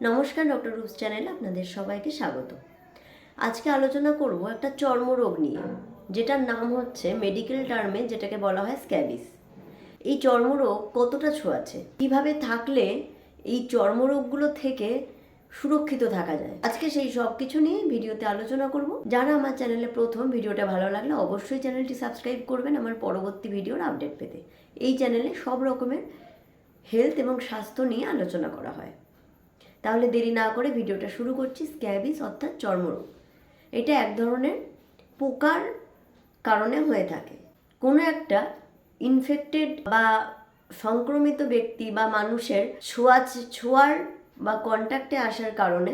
নমস্কার ডক্টর রুপস চ্যানেলে আপনাদের সবাইকে স্বাগত। আজকে আলোচনা করব একটা চর্মরোগ নিয়ে, যেটার নাম হচ্ছে মেডিকেল টার্মে যেটাকে বলা হয় স্ক্যাবিস এই চর্মরোগ কতটা ছোঁয়াছে কীভাবে থাকলে এই চর্মরোগগুলো থেকে সুরক্ষিত থাকা যায়? আজকে সেই সব কিছু নিয়ে ভিডিওতে আলোচনা করব। যারা আমার চ্যানেলে প্রথম ভিডিওটা ভালো লাগলে অবশ্যই চ্যানেলটি সাবস্ক্রাইব করবেন আমার পরবর্তী ভিডিওর আপডেট পেতে। এই চ্যানেলে সব রকমের হেলথ এবং স্বাস্থ্য নিয়ে আলোচনা করা হয়। তাহলে দেরি না করে ভিডিওটা শুরু করছি স্ক্যাবিস অর্থাৎ চর্মরোগ। এটা এক ধরনের পোকার কারণে হয়ে থাকে। কোনো একটা ইনফেক্টেড বা সংক্রমিত ব্যক্তি বা মানুষের ছোঁয়া, ছোঁয়ার বা কন্ট্যাক্টে আসার কারণে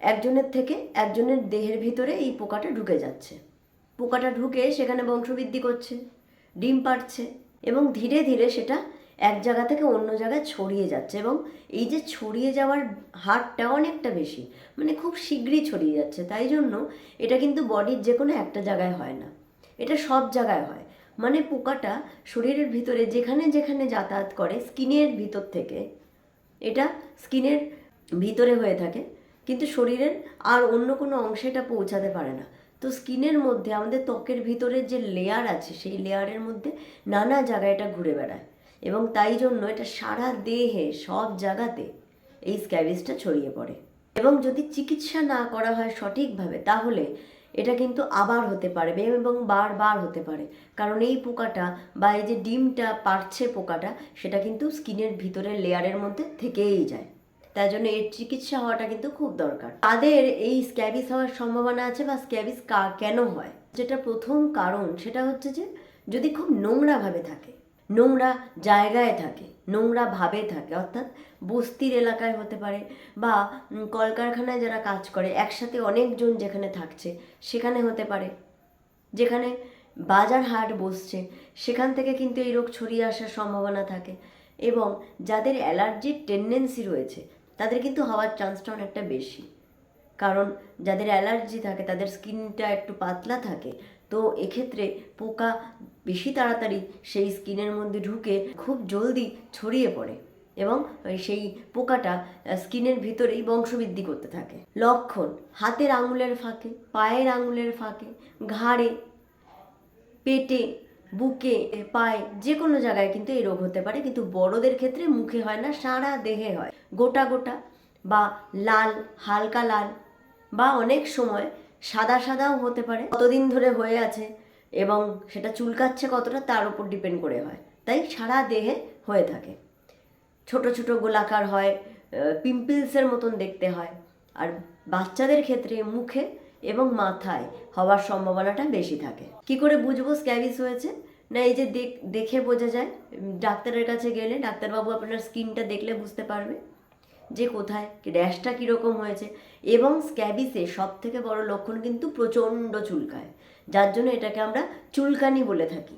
একজনের থেকে একজনের দেহের ভিতরে এই পোকাটা ঢুকে যাচ্ছে। পোকাটা ঢুকে সেখানে বংশবৃদ্ধি করছে, ডিম পাড়ছে এবং ধীরে ধীরে সেটা এক জায়গা থেকে অন্য জায়গায় ছড়িয়ে যাচ্ছে এবং এই যে ছড়িয়ে যাওয়ার হারটা অনেকটা বেশি মানে খুব শীঘ্রই ছড়িয়ে যাচ্ছে। তাই জন্য এটা কিন্তু বডির যে কোনো একটা জায়গায় হয় না। এটা সব জায়গায় হয়। মানে পোকাটা শরীরের ভিতরে যেখানে যেখানে যাতায়াত করে স্কিনের ভিতর থেকে, এটা স্কিনের ভিতরে হয়ে থাকে। কিন্তু শরীরের আর অন্য কোনো অংশে এটা পৌঁছাতে পারে না। তো স্কিনের মধ্যে আমাদের ত্বকের ভিতরে যে লেয়ার আছে, সেই লেয়ারের মধ্যে নানা জায়গায় এটা ঘুরে বেড়ায়। এবং তাই জন্য এটা সারা দেহে, সব জায়গাতে এই স্ক্যাবিসটা ছড়িয়ে পড়ে। এবং যদি চিকিৎসা না করা হয় সঠিকভাবে, তাহলে এটা কিন্তু আবার হতে পারে, এবং বারবার হতে পারে। কারণ এই পোকাটা বা এই যে ডিমটা পারছে পোকাটা, সেটা কিন্তু স্কিনের ভিতরের লেয়ারের মধ্যে থেকেই যায়। তাই জন্য এর চিকিৎসা হওয়াটা কিন্তু খুব দরকার। তাদের এই স্ক্যাবিস হওয়ার সম্ভাবনা আছে বা স্ক্যাবিস কেন হয়? যেটা প্রথম কারণ, সেটা হচ্ছে যে যদি খুব নোংরাভাবে থাকে নোংরা জায়গায় থাকে, নোংরা ভাবে থাকে। অর্থাৎ বস্তির এলাকায় হতে পারে বা কলকারখানায় যারা কাজ করে, একসাথে অনেকজন যেখানে থাকছে, সেখানে হতে পারে। যেখানে বাজার হাট বসছে, সেখান থেকে কিন্তু এই রোগ ছড়িয়ে আসার সম্ভাবনা থাকে এবং যাদের অ্যালার্জির টেন্ডেন্সি রয়েছে, তাদের কিন্তু হওয়ার চান্সটা অনেকটা বেশি। কারণ যাদের অ্যালার্জি থাকে, তাদের স্কিনটা একটু পাতলা থাকে, তো এক্ষেত্রে পোকা বেশি তাড়াতাড়ি সেই স্কিনের মধ্যে ঢুকে খুব জলদি ছড়িয়ে পড়ে এবং সেই পোকাটা স্কিনের ভিতরেই বংশবৃদ্ধি করতে থাকে। লক্ষণ, হাতের আঙুলের ফাঁকে, পায়ের আঙুলের ফাঁকে, ঘাড়ে, পেটে, বুকে, পায়ে, যে কোনো জায়গায় কিন্তু এই রোগ হতে পারে, কিন্তু বড়দের ক্ষেত্রে মুখে হয় না, সারা দেহে হয়। গোটা গোটা বা লাল, হালকা লাল বা অনেক সময় সাদা সাদাও হতে পারে। কতদিন ধরে হয়ে আছে এবং সেটা চুলকাচ্ছে কতটা তার উপর ডিপেন্ড করে হয়। তাই সারা দেহে হয়ে থাকে। ছোট ছোট গোলাকার হয় পিম্পলসের মতন দেখতে হয়। আর বাচ্চাদের ক্ষেত্রে মুখে এবং মাথায় হওয়ার সম্ভাবনাটা বেশি থাকে। কি করে বুঝব স্ক্যাবিস হয়েছে? না, এই যে দেখ- বোঝা যায়। ডাক্তারের কাছে গেলে ডাক্তারবাবু আপনার স্কিনটা দেখলে বুঝতে পারবে। যে কোথায় র্যাশটা কীরকম হয়েছে এবং স্ক্যাবিসে সব থেকে বড় লক্ষণ কিন্তু প্রচণ্ড চুলকায়। যার জন্য এটাকে আমরা চুলকানি বলে থাকি।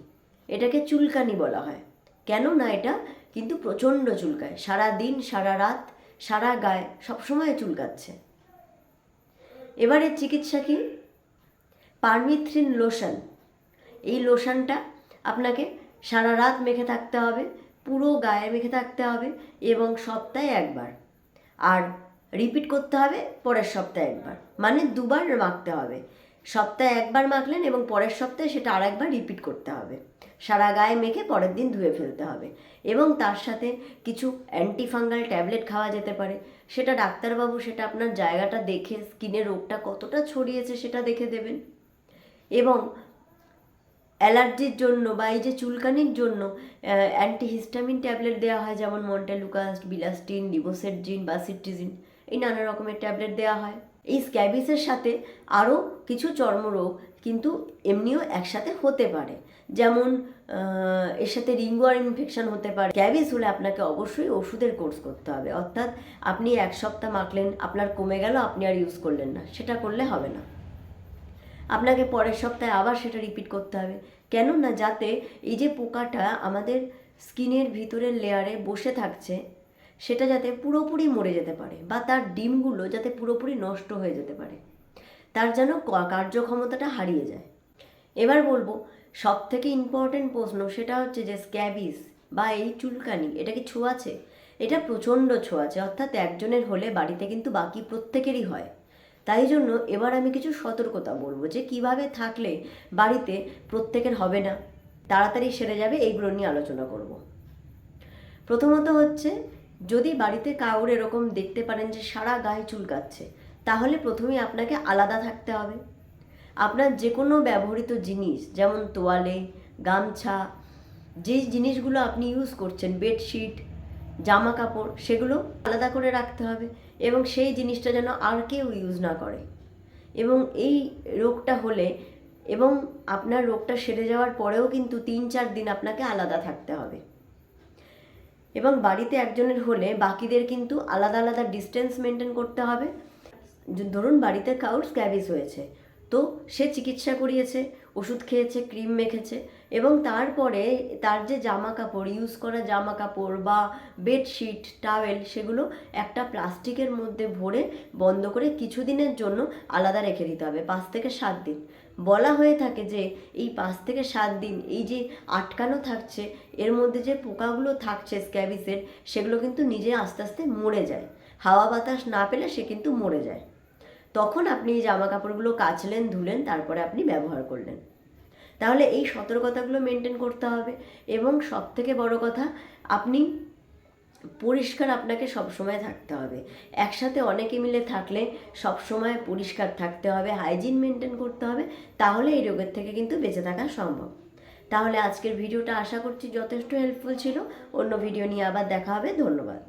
এটাকে চুলকানি বলা হয়। কেন না এটা কিন্তু প্রচণ্ড চুলকায়। সারা দিন, সারা রাত, সারা গায়ে সবসময় চুলকাচ্ছে। এবারে চিকিৎসা কি? Permethrin lotion. এই লোশনটা আপনাকে সারা রাত মেখে থাকতে হবে, পুরো গায়ে মেখে থাকতে হবে এবং সপ্তাহে একবার। আর রিপিট করতে হবে, পরের সপ্তাহে একবার। মানে দুবার মাখতে হবে। সপ্তাহে একবার মাখলেন এবং পরের সপ্তাহে সেটা আর একবার রিপিট করতে হবে। সারা গায়ে মেখে পরের দিন ধুয়ে ফেলতে হবে। এবং তার সাথে কিছু অ্যান্টিফাঙ্গাল ট্যাবলেট খাওয়া যেতে পারে। সেটা ডাক্তারবাবু, সেটা আপনার জায়গাটা দেখে স্কিনের রোগটা কতটা ছড়িয়েছে সেটা দেখে দেবেন। এবং অ্যালার্জির জন্য বা এই যে চুলকানির জন্য অ্যান্টিহিস্টামিন ট্যাবলেট দেওয়া হয়, যেমন মন্টালুকাস্ট বিলাস্টিন লিবোসেটজিন বা সিট্রিজিন, এই নানা রকমের ট্যাবলেট দেওয়া হয়। এই স্ক্যাবিসের সাথে আরও কিছু চর্মরোগ কিন্তু এমনিও একসাথে হতে পারে। যেমন এর সাথে রিঙ্গুয়ার ইনফেকশন হতে পারে। স্ক্যাবিস হলে আপনাকে অবশ্যই ওষুধের কোর্স করতে হবে। অর্থাৎ আপনি এক সপ্তাহ মাখলেন, আপনার কমে গেল, আপনি আর ইউজ করলেন না। সেটা করলে হবে না। আপনাকে পরের সপ্তাহে আবার সেটা রিপিট করতে হবে। কেন না যাতে এই যে পোকাটা আমাদের স্কিনের ভিতরের লেয়ারে বসে থাকছে, সেটা যাতে পুরোপুরি মরে যেতে পারে বা তার ডিমগুলো যাতে পুরোপুরি নষ্ট হয়ে যেতে পারে, তার যেন কার্যক্ষমতাটা হারিয়ে যায়। এবার বলব সব থেকে ইম্পর্টেন্ট প্রশ্ন সেটা হচ্ছে যে স্ক্যাবিস বা এই চুলকানি, এটা কি ছোঁয়াছে এটা প্রচণ্ড ছোঁয়াচে, অর্থাৎ একজনের হলে বাড়িতে কিন্তু বাকি প্রত্যেকেরই হয়। তাই জন্য এবার আমি কিছু সতর্কতা বলব যে কীভাবে থাকলে বাড়িতে প্রত্যেকের হবে না। তাড়াতাড়ি সেরে যাবে, এইগুলো নিয়ে আলোচনা করব। প্রথমত হচ্ছে, যদি বাড়িতে কাউর এরকম দেখতে পারেন যে সারা গায়ে চুলকাচ্ছে তাহলে প্রথমেই আপনাকে আলাদা থাকতে হবে। আপনার যে কোনো ব্যবহৃত জিনিস, যেমন তোয়ালে, গামছা যে জিনিসগুলো আপনি ইউজ করছেন বেডশিট জামা কাপড়, সেগুলো আলাদা করে রাখতে হবে এবং সেই জিনিসটা যেন আর কেউ ইউজ না করে। এবং এই রোগটা হলে এবং আপনার রোগটা সেরে যাওয়ার পরেও কিন্তু তিন চার দিন আপনাকে আলাদা থাকতে হবে। এবং বাড়িতে একজনের হলে বাকিদের কিন্তু আলাদা আলাদা ডিস্টেন্স মেনটেন করতে হবে। ধরুন বাড়িতে কাউর স্ক্যাবিস হয়েছে তো সে চিকিৎসা করিয়েছে, ওষুধ খেয়েছে ক্রিম মেখেছে এবং তারপরে তার যে জামা কাপড় ইউজ করা জামা কাপড় বা বেডশিট টাওয়েল সেগুলো একটা প্লাস্টিকের মধ্যে ভরে বন্ধ করে কিছুদিনের জন্য আলাদা রেখে দিতে হবে, পাঁচ থেকে সাত দিন। বলা হয়ে থাকে যে এই পাঁচ থেকে সাত দিন এই যে আটকানো থাকছে, এর মধ্যে যে পোকাগুলো থাকছে স্ক্যাবিসের সেগুলো কিন্তু নিজে আস্তে আস্তে মরে যায়। হাওয়া বাতাস না পেলে সে কিন্তু মরে যায়। তখন আপনি এই জামা কাপড়গুলো কাচলেন, ধুলেন, তারপরে আপনি ব্যবহার করলেন। তাহলে এই সতর্কতাগুলো মেনটেন করতে হবে এবং সব থেকে বড় কথা, আপনি পরিষ্কার আপনাকে সবসময় থাকতে হবে। একসাথে অনেকে মিলে থাকলে সবসময় পরিষ্কার থাকতে হবে হাইজিন মেনটেন করতে হবে, তাহলে এই রোগের থেকে কিন্তু বেঁচে থাকা সম্ভব। তাহলে আজকের ভিডিওটা আশা করছি যথেষ্ট হেল্পফুল ছিল। অন্য ভিডিও নিয়ে আবার দেখা হবে। ধন্যবাদ।